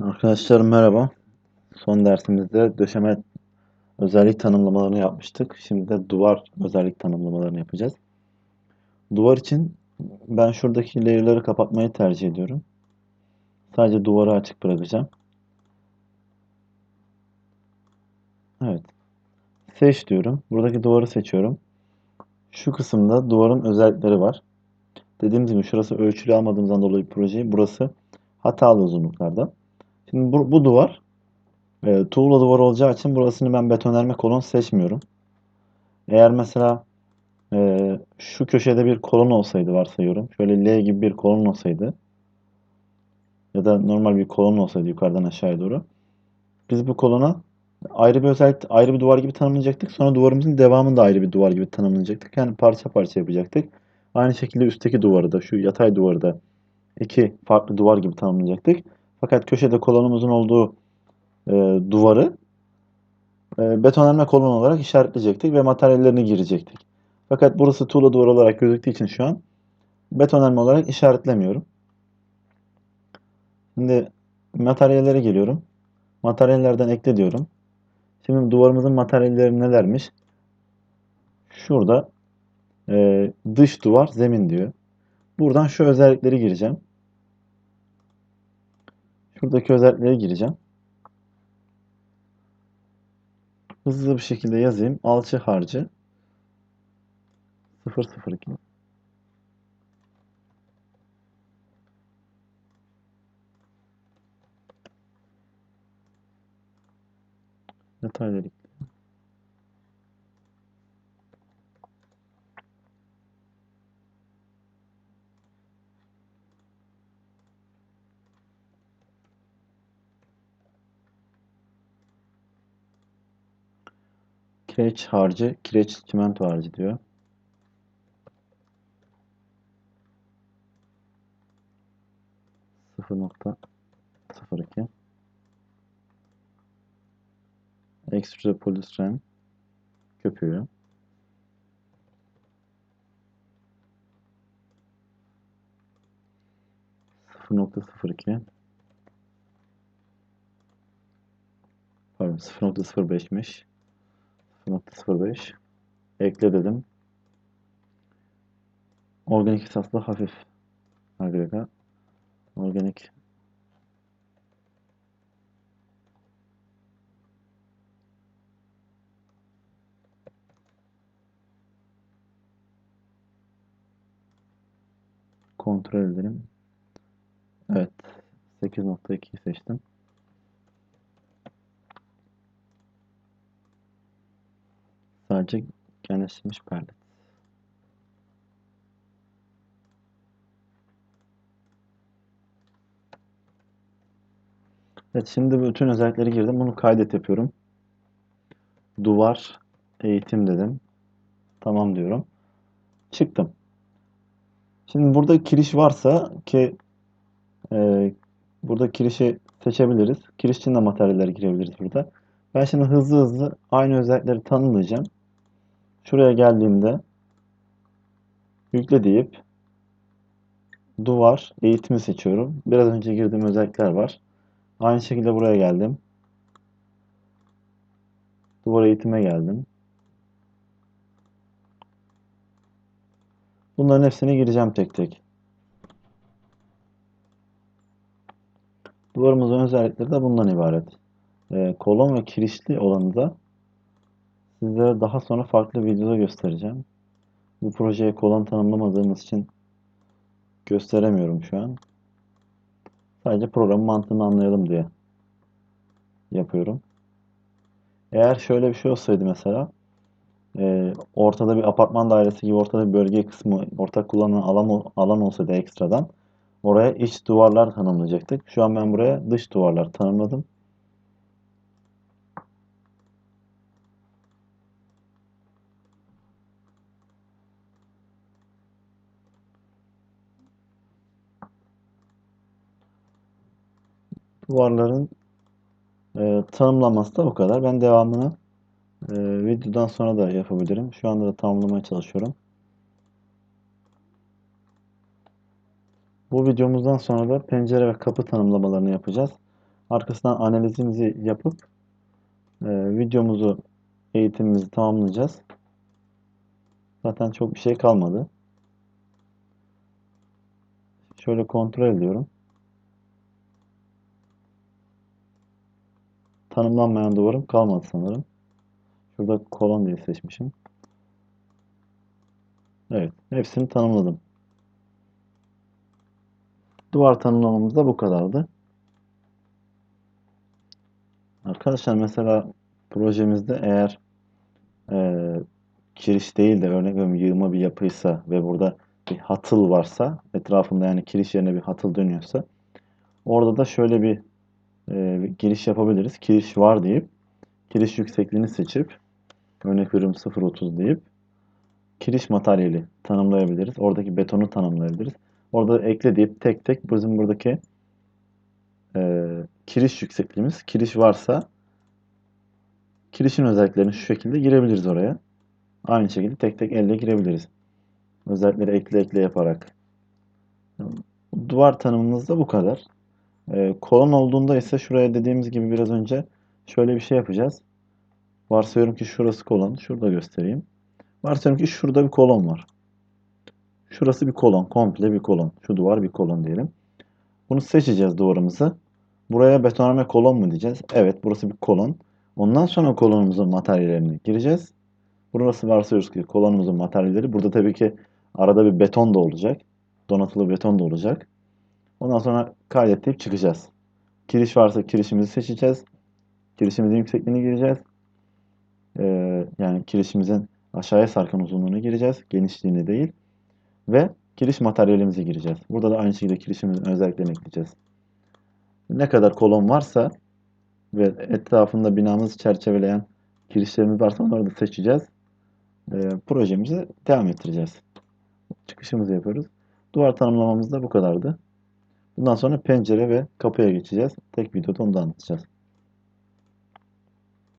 Arkadaşlar merhaba. Son dersimizde döşeme özellik tanımlamalarını yapmıştık. Şimdi de duvar özellik tanımlamalarını yapacağız. Duvar için ben şuradaki layer'ları kapatmayı tercih ediyorum. Sadece duvarı açık bırakacağım. Evet. Seç diyorum. Buradaki duvarı seçiyorum. Şu kısımda duvarın özellikleri var. Dediğimiz gibi şurası ölçülü almadığımızdan dolayı projeyi burası hatalı uzunluklarda. Şimdi bu, bu duvar e, tuğla duvar olacağı için burasını ben betonarme kolon seçmiyorum. Eğer mesela e, şu köşede bir kolon olsaydı varsayıyorum. Şöyle L gibi bir kolon olsaydı ya da normal bir kolon olsaydı yukarıdan aşağıya doğru. Biz bu kolona ayrı bir özellik, ayrı bir duvar gibi tanımlayacaktık. Sonra duvarımızın devamını da ayrı bir duvar gibi tanımlayacaktık. Yani parça parça yapacaktık. Aynı şekilde üstteki duvarı da, şu yatay duvarı da iki farklı duvar gibi tanımlayacaktık. Fakat köşede kolonumuzun olduğu e, duvarı e, betonarme kolon olarak işaretleyecektik ve materyallerini girecektik. Fakat burası tuğla duvar olarak gözüktüğü için şu an betonarme olarak işaretlemiyorum. Şimdi materyallere geliyorum. Materyallerden ekle diyorum. Şimdi duvarımızın materyalleri nelermiş? Şurada e, dış duvar zemin diyor. Buradan şu özellikleri gireceğim. Şuradaki özelliklere gireceğim. Hızlı bir şekilde yazayım. Alçı harcı 002 Detayları Kireç harcı, kireç çimento harcı diyor. Sıfır nokta sıfır iki. Ekstra polistiren köpüğü. Sıfır nokta sıfır iki. Pardon sıfır nokta sıfır beşmiş. 0.05 ekle dedim. Organik esaslı hafif agregat. Organik kontrol edelim. Evet. 8.2'yi seçtim. Sadece genleştirilmiş perde. Evet şimdi bütün özellikleri girdim. Bunu kaydet yapıyorum. Duvar eğitim dedim. Tamam diyorum. Çıktım. Şimdi burada kiriş varsa ki e, burada kirişi seçebiliriz. Kiriş için de materyaller girebiliriz burada. Ben şimdi hızlı hızlı aynı özellikleri tanımlayacağım. Şuraya geldiğimde yükle deyip duvar eğitimi seçiyorum. Biraz önce girdiğim özellikler var. Aynı şekilde buraya geldim. Duvar eğitime geldim. Bunların hepsine gireceğim tek tek. Duvarımızın özellikleri de bundan ibaret. Ee, kolon ve kirişli olanı da Sizlere daha sonra farklı videoda göstereceğim. Bu projeye kolon tanımlamadığımız için gösteremiyorum şu an. Sadece programın mantığını anlayalım diye yapıyorum. Eğer şöyle bir şey olsaydı mesela e, ortada bir apartman dairesi gibi ortada bir bölge kısmı ortak kullanılan alan, alan olsaydı ekstradan oraya iç duvarlar tanımlayacaktık. Şu an ben buraya dış duvarlar tanımladım. Duvarların e, tanımlaması da bu kadar. Ben devamını e, videodan sonra da yapabilirim. Şu anda da tamamlamaya çalışıyorum. Bu videomuzdan sonra da pencere ve kapı tanımlamalarını yapacağız. Arkasından analizimizi yapıp e, videomuzu, eğitimimizi tamamlayacağız. Zaten çok bir şey kalmadı. Şöyle kontrol ediyorum. Tanımlanmayan duvarım kalmadı sanırım. Şurada kolon diye seçmişim. Evet, hepsini tanımladım. Duvar tanımlamamız da bu kadardı. Arkadaşlar mesela projemizde eğer e, kiriş değil de örnek veriyorum yığma bir yapıysa ve burada bir hatıl varsa etrafında yani kiriş yerine bir hatıl dönüyorsa orada da şöyle bir, e, giriş yapabiliriz. Kiriş var deyip kiriş yüksekliğini seçip örnek veriyorum 0.30 deyip kiriş materyali tanımlayabiliriz. Oradaki betonu tanımlayabiliriz. Orada ekle deyip tek tek bizim buradaki e, kiriş yüksekliğimiz kiriş varsa kirişin özelliklerini şu şekilde girebiliriz oraya. Aynı şekilde tek tek elle girebiliriz. Özellikleri ekle ekle yaparak. Duvar tanımımız da bu kadar. E, kolon olduğunda ise şuraya dediğimiz gibi biraz önce şöyle bir şey yapacağız. Varsayıyorum ki şurası kolon. Şurada göstereyim. Varsayıyorum ki şurada bir kolon var. Şurası bir kolon. Komple bir kolon. Şu duvar bir kolon diyelim. Bunu seçeceğiz duvarımızı. Buraya betonarme kolon mu diyeceğiz? Evet burası bir kolon. Ondan sonra kolonumuzun materyallerini gireceğiz. Burası varsayıyoruz ki kolonumuzun materyalleri. Burada tabii ki arada bir beton da olacak. Donatılı beton da olacak. Ondan sonra kaydet deyip çıkacağız. Kiriş varsa kirişimizi seçeceğiz. Kirişimizin yüksekliğini gireceğiz. Ee, yani kirişimizin aşağıya sarkan uzunluğunu gireceğiz. Genişliğini değil. Ve kiriş materyalimizi gireceğiz. Burada da aynı şekilde kirişimizin özelliklerini ekleyeceğiz. Ne kadar kolon varsa ve etrafında binamızı çerçeveleyen kirişlerimiz varsa onları da seçeceğiz. E, projemizi devam ettireceğiz. Çıkışımızı yapıyoruz. Duvar tanımlamamız da bu kadardı. Bundan sonra pencere ve kapıya geçeceğiz. Tek videoda onu da anlatacağız.